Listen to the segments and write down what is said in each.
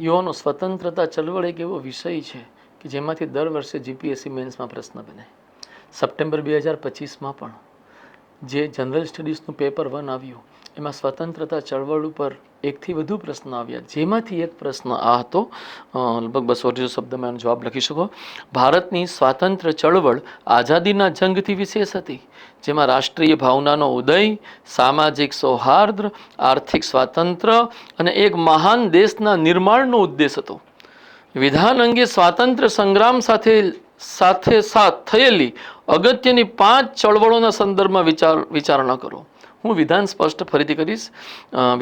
યુવાનો સ્વતંત્રતા ચળવળ એક એવો વિષય છે કે જેમાંથી દર વર્ષે જીપીએસસી મેન્સમાં પ્રશ્ન બને. સપ્ટેમ્બર બે હજાર પચીસમાં પણ જે જનરલ સ્ટડીઝનું પેપર વન આવ્યું, એમાં સ્વતંત્રતા ચળવળ ઉપર એકથી વધુ પ્રશ્ન આવ્યા. જેમાંથી એક પ્રશ્ન આ હતો લગભગ બસો અઢીસો શબ્દમાં એનો જવાબ લખી શકો. ભારતની સ્વાતંત્ર્ય ચળવળ આઝાદીના જંગથી વિશેષ હતી, જેમાં રાષ્ટ્રીય ભાવનાનો ઉદય, સામાજિક સૌહાર્દ, આર્થિક સ્વાતંત્ર્ય અને એક મહાન દેશના નિર્માણનો ઉદ્દેશ હતો. વિધાન અંગે સ્વાતંત્ર્ય સંગ્રામ સાથે સાથે સાથ થયેલી અગત્યની પાંચ ચળવળોના સંદર્ભમાં વિચાર વિચારણા કરો. હું વિધાન સ્પષ્ટ ફરીથી કરીશ.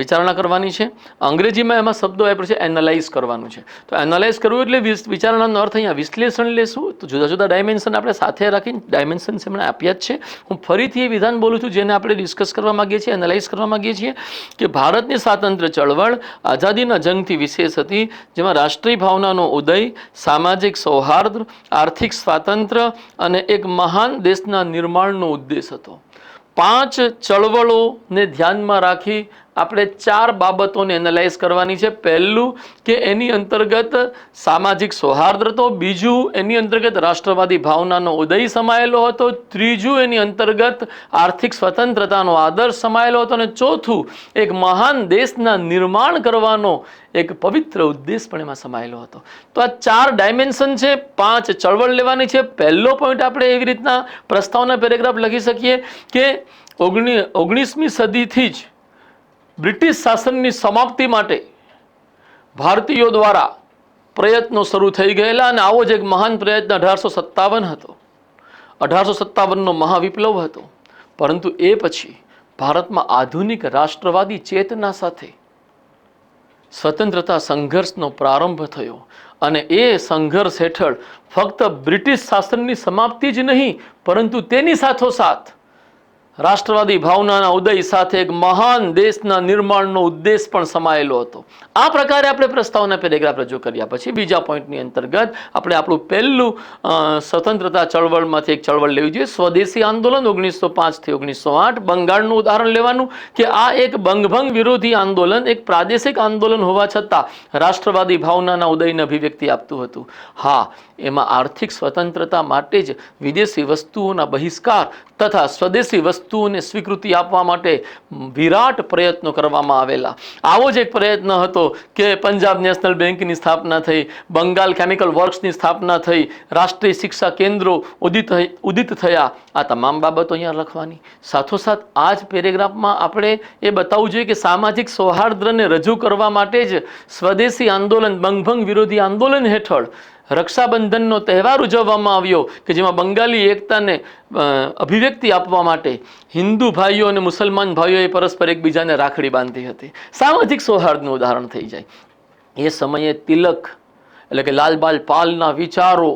વિચારણા કરવાની છે. અંગ્રેજીમાં એમાં શબ્દો આપ્યો છે એનાલાઇઝ કરવાનું છે. તો એનાલાઇઝ કરવું એટલે વિચારણાનો અર્થ અહીંયા વિશ્લેષણ લેશું. તો જુદા જુદા ડાયમેન્શન આપણે સાથે રાખીને ડાયમેન્શન એમણે આપ્યા જ છે. હું ફરીથી એ વિધાન બોલું છું જેને આપણે ડિસ્કસ કરવા માંગીએ છીએ એનાલાઇઝ કરવા માંગીએ છીએ કે ભારતની સ્વાતંત્ર્ય ચળવળ આઝાદીના જંગથી વિશેષ હતી, જેમાં રાષ્ટ્રીય ભાવનાનો ઉદય, સામાજિક સૌહાર્દ, આર્થિક સ્વાતંત્ર્ય અને એક મહાન દેશના નિર્માણનો ઉદ્દેશ હતો. પાંચ ચળવળોને ધ્યાનમાં રાખી આપણે ચાર બાબતોને એનાલાઇઝ કરવાની છે. પહેલું કે એની અંતર્ગત સામાજિક સૌહાર્દ હતો બીજું, એની અંતર્ગત રાષ્ટ્રવાદી ભાવનાનો ઉદય સમાયેલો હતો. ત્રીજું, એની અંતર્ગત આર્થિક સ્વતંત્રતાનો આદર્શ સમાયેલો હતો. અને ચોથું, એક મહાન દેશના નિર્માણ કરવાનો એક પવિત્ર ઉદ્દેશ પણ એમાં સમાયેલો હતો. તો આ ચાર ડાયમેન્શન છે. પાંચ ચળવળ લેવાની છે. પહેલો પોઈન્ટ આપણે એવી રીતના પ્રસ્તાવના પેરેગ્રાફ લખી શકીએ કે ઓગણી ઓગણીસમી સદીથી જ બ્રિટિશ શાસનની સમાપ્તિ માટે ભારતીયો દ્વારા પ્રયત્નો શરૂ થઈ ગયેલા અને આવો જ એક મહાન પ્રયત્ન અઢારસો સત્તાવન હતો. અઢારસો સત્તાવનનો મહાવિપ્લવ હતો. પરંતુ એ પછી ભારતમાં આધુનિક રાષ્ટ્રવાદી ચેતના સાથે સ્વતંત્રતા સંઘર્ષનો પ્રારંભ થયો અને એ સંઘર્ષ હેઠળ ફક્ત બ્રિટિશ શાસનની સમાપ્તિ જ નહીં, પરંતુ તેની સાથોસાથ રાષ્ટ્રવાદી ભાવનાના ઉદય સાથે એક મહાન દેશના નિર્માણનો ઉદ્દેશ પણ સમાયેલો હતો. આ પ્રકારે આપણે પ્રસ્તાવના પેરેગ્રાફ રજૂ કર્યા પછી બીજા પોઈન્ટની અંતર્ગત આપણે આપણું પહેલું સ્વતંત્રતા ચળવળમાંથી એક ચળવળ લેવી જોઈએ. સ્વદેશી આંદોલન ઓગણીસો પાંચથી ઓગણીસો આઠ બંગાળનું ઉદાહરણ લેવાનું કે આ એક બંગભંગ વિરોધી આંદોલન, એક પ્રાદેશિક આંદોલન હોવા છતાં રાષ્ટ્રવાદી ભાવનાના ઉદયને અભિવ્યક્તિ આપતું હતું. હા, એમાં આર્થિક સ્વતંત્રતા માટે જ વિદેશી વસ્તુઓના બહિષ્કાર તથા સ્વદેશી વસ્તુઓને સ્વીકૃતિ આપવા માટે વિરાટ પ્રયત્નો કરવામાં આવેલા. આવો જ એક પ્રયત્ન હતો કે પંજાબ નેશનલ બેંકની સ્થાપના થઈ, બંગાળ કેમિકલ વર્ક્સની સ્થાપના થઈ, રાષ્ટ્રીય શિક્ષા કેન્દ્રો ઉદિત ઉદિત થયા. આ તમામ બાબતો અહીંયા લખવાની. સાથોસાથ આ જ પેરેગ્રાફમાં આપણે એ બતાવવું જોઈએ કે સામાજિક સૌહાર્દને રજૂ કરવા માટે જ સ્વદેશી આંદોલન, બંગભંગ વિરોધી આંદોલન હેઠળ રક્ષાબંધનનો તહેવાર ઉજવવામાં આવ્યો કે જેમાં બંગાળી એકતાને અભિવ્યક્તિ આપવા માટે હિન્દુ ભાઈઓ અને મુસલમાન ભાઈઓએ પરસ્પર એકબીજાને રાખડી બાંધી હતી. સામાજિક સૌહાર્દનું ઉદાહરણ થઈ જાય. એ સમયે તિલક એટલે કે લાલબાલ પાલના વિચારો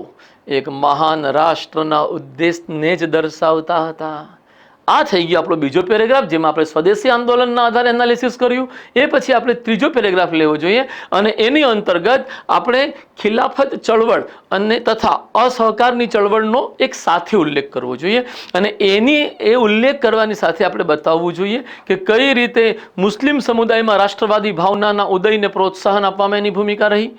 એક મહાન રાષ્ટ્રના ઉદ્દેશને જ દર્શાવતા હતા. આ થઈ ગયો આપણો બીજો પેરેગ્રાફ, જેમાં આપણે સ્વદેશી આંદોલનના આધારે એનાલિસિસ કર્યું. એ પછી આપણે ત્રીજો પેરેગ્રાફ લેવો જોઈએ અને એની અંતર્ગત આપણે ખિલાફત ચળવળ અને તથા અસહકારની ચળવળનો એક સાથે ઉલ્લેખ કરવો જોઈએ. અને એની, એ ઉલ્લેખ કરવાની સાથે આપણે બતાવવું જોઈએ કે કઈ રીતે મુસ્લિમ સમુદાયમાં રાષ્ટ્રવાદી ભાવનાના ઉદયને પ્રોત્સાહન આપવામાં એની ભૂમિકા રહી.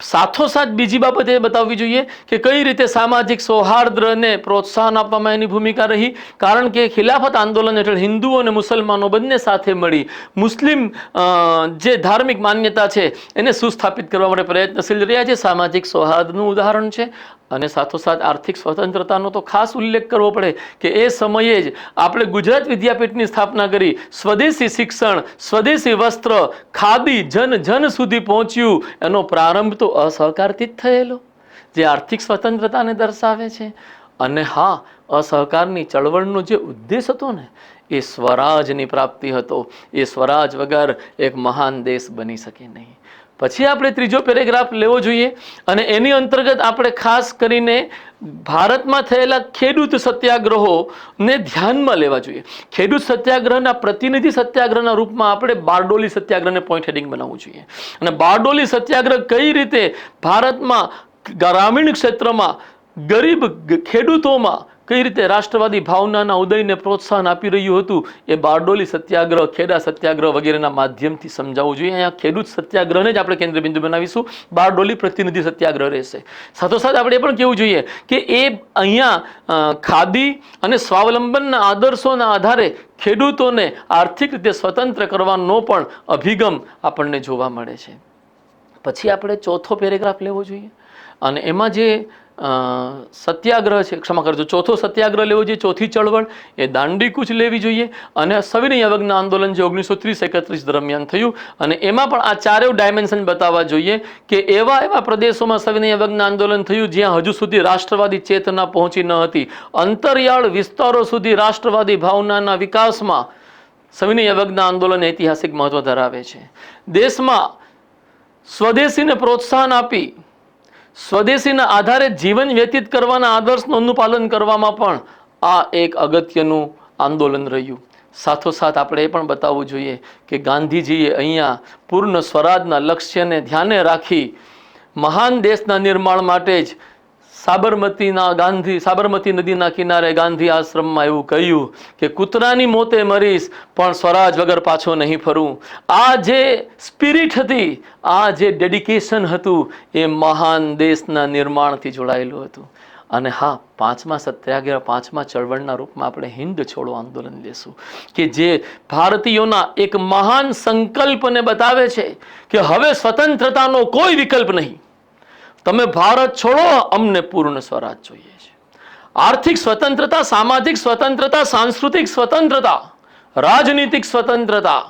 સાથોસાથ બીજી બાબત એ બતાવવી જોઈએ કે કઈ રીતે સામાજિક સૌહાર્દને પ્રોત્સાહન આપવામાં એની ભૂમિકા રહી? કારણ કે ખિલાફત આંદોલન હેઠળ હિન્દુઓ અને મુસલમાનો બંને સાથે મળી. મુસ્લિમ જે ધાર્મિક માન્યતા છે એને સુસ્થાપિત કરવા માટે પ્રયત્નશીલ રહ્યા છે. સામાજિક સૌહાર્દનું ઉદાહરણ છે. અને સાથોસાથ આર્થિક સ્વતંત્રતાનો તો ખાસ ઉલ્લેખ કરવો પડે કે એ સમયે જ આપણે ગુજરાત વિદ્યાપીઠની સ્થાપના કરી સ્વદેશી શિક્ષણ, સ્વદેશી વસ્ત્ર, ખાદી, જન જન સુધી પહોંચ્યું. એનો પ્રારંભ તો અસહકારથી જ થયેલો, જે આર્થિક સ્વતંત્રતાને દર્શાવે છે. અને હા, અસહકારની ચળવળનો જે ઉદ્દેશ હતો ને, એ સ્વરાજની પ્રાપ્તિ હતો. એ સ્વરાજ વગર એક મહાન દેશ બની શકે નહીં. પછી આપણે ત્રીજો પેરેગ્રાફ લેવો જોઈએ અને એની અંતર્ગત આપણે ખાસ કરીને ભારતમાં થયેલા ખેડૂત સત્યાગ્રહોને ધ્યાનમાં લેવા જોઈએ. ખેડૂત સત્યાગ્રહના પ્રતિનિધિ સત્યાગ્રહના રૂપમાં આપણે બારડોલી સત્યાગ્રહને પોઈન્ટ હેડિંગ બનાવવું જોઈએ. અને બારડોલી સત્યાગ્રહ કઈ રીતે ભારતમાં ગ્રામીણ ક્ષેત્રમાં ગરીબ ખેડૂતોમાં કઈ રીતે રાષ્ટ્રવાદી ભાવનાના ઉદયને પ્રોત્સાહન આપી રહ્યું હતું એ બારડોલી સત્યાગ્રહ, ખેડા સત્યાગ્રહ વગેરેના માધ્યમથી સમજાવવું જોઈએ. અહીંયા ખેડૂત સત્યાગ્રહને જ આપણે કેન્દ્રબિંદુ બનાવીશું. બારડોલી પ્રતિનિધિ સત્યાગ્રહ રહેશે. સાથોસાથ આપણે એ પણ કહેવું જોઈએ કે એ અહીંયા ખાદી અને સ્વાવલંબનના આદર્શોના આધારે ખેડૂતોને આર્થિક રીતે સ્વતંત્ર કરવાનો પણ અભિગમ આપણને જોવા મળે છે. પછી આપણે ચોથો પેરેગ્રાફ લેવો જોઈએ. અને એમાં જે સત્યાગ્રહ છે, ક્ષમા કરજો, ચોથો સત્યાગ્રહ લેવો જોઈએ, ચોથી ચળવળ, એ દાંડી કૂચ લેવી જોઈએ, અને સવિનય અવજ્ઞા આંદોલન જે ઓગણીસો ત્રીસ એકત્રીસ દરમિયાન થયું, અને એમાં પણ આ ચારેય ડાયમેન્શન બતાવવા જોઈએ કે એવા એવા પ્રદેશોમાં સવિનય અવજ્ઞા આંદોલન થયું જ્યાં હજુ સુધી રાષ્ટ્રવાદી ચેતના પહોંચી ન હતી. અંતરિયાળ વિસ્તારો સુધી રાષ્ટ્રવાદી ભાવનાના વિકાસમાં સવિનય અવજ્ઞા આંદોલન ઐતિહાસિક મહત્વ ધરાવે છે. દેશમાં સ્વદેશીને પ્રોત્સાહન આપી, સ્વદેશીના આધારે જીવન વ્યતીત કરવાના આદર્શનું અનુપાલન કરવામાં પણ આ એક અગત્યનું આંદોલન રહ્યું. સાથોસાથ આપણે એ પણ બતાવવું જોઈએ કે ગાંધીજીએ અહીંયા પૂર્ણ સ્વરાજના લક્ષ્યને ધ્યાને રાખી મહાન દેશના નિર્માણ માટે જ સાબરમતીના ગાંધી, સાબરમતી નદીના કિનારે ગાંધી આશ્રમમાં એવું કહ્યું કે, કૂતરાની મોતે મરીશ, પણ સ્વરાજ વગર પાછો નહીં ફરું. આ જે સ્પિરિટ હતી, આ જે ડેડિકેશન હતું, એ મહાન દેશના નિર્માણથી જોડાયેલું હતું. અને હા, પાંચમા સત્યાગ્રહ, પાંચમા ચળવળના રૂપમાં આપણે હિન્દ છોડો આંદોલન લેશું. કે જે ભારતીયોના એક મહાન સંકલ્પને બતાવે છે કે, હવે સ્વતંત્રતાનો કોઈ વિકલ્પ નહીં. તમે ભારત છોડો, અમને પૂર્ણ સ્વરાજ જોઈએ છે. આર્થિક સ્વતંત્રતા, સામાજિક સ્વતંત્રતા, સાંસ્કૃતિક સ્વતંત્રતા, રાજનીતિક સ્વતંત્રતા,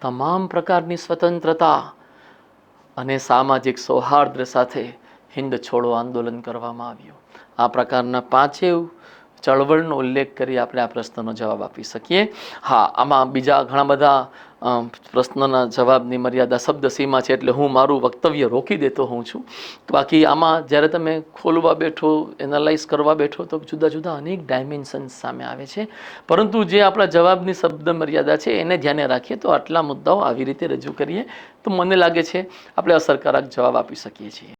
તમામ પ્રકારની સ્વતંત્રતા અને સામાજિક સૌહાર્દ સાથે હિન્દ છોડો આંદોલન કરવામાં આવ્યું. આ પ્રકારના પાંચેય ચળવળનો ઉલ્લેખ કરી આપણે આ પ્રશ્નનો જવાબ આપી શકીએ. હા, આમાં બીજા ઘણા બધા પ્રશ્નોના જવાબની મર્યાદા શબ્દ સીમા છે એટલે હું મારું વક્તવ્ય રોકી દેતો હોઉં છું. બાકી આમાં જ્યારે તમે ખોલવા બેઠો એનાલાઇઝ કરવા બેઠો, તો જુદા જુદા અનેક ડાયમેન્શન્સ સામે આવે છે. પરંતુ જે આપણા જવાબની શબ્દ મર્યાદા છે, એને ધ્યાને રાખીએ તો આટલા મુદ્દાઓ આવી રીતે રજૂ કરીએ તો મને લાગે છે, આપણે અસરકારક જવાબ આપી શકીએ છીએ.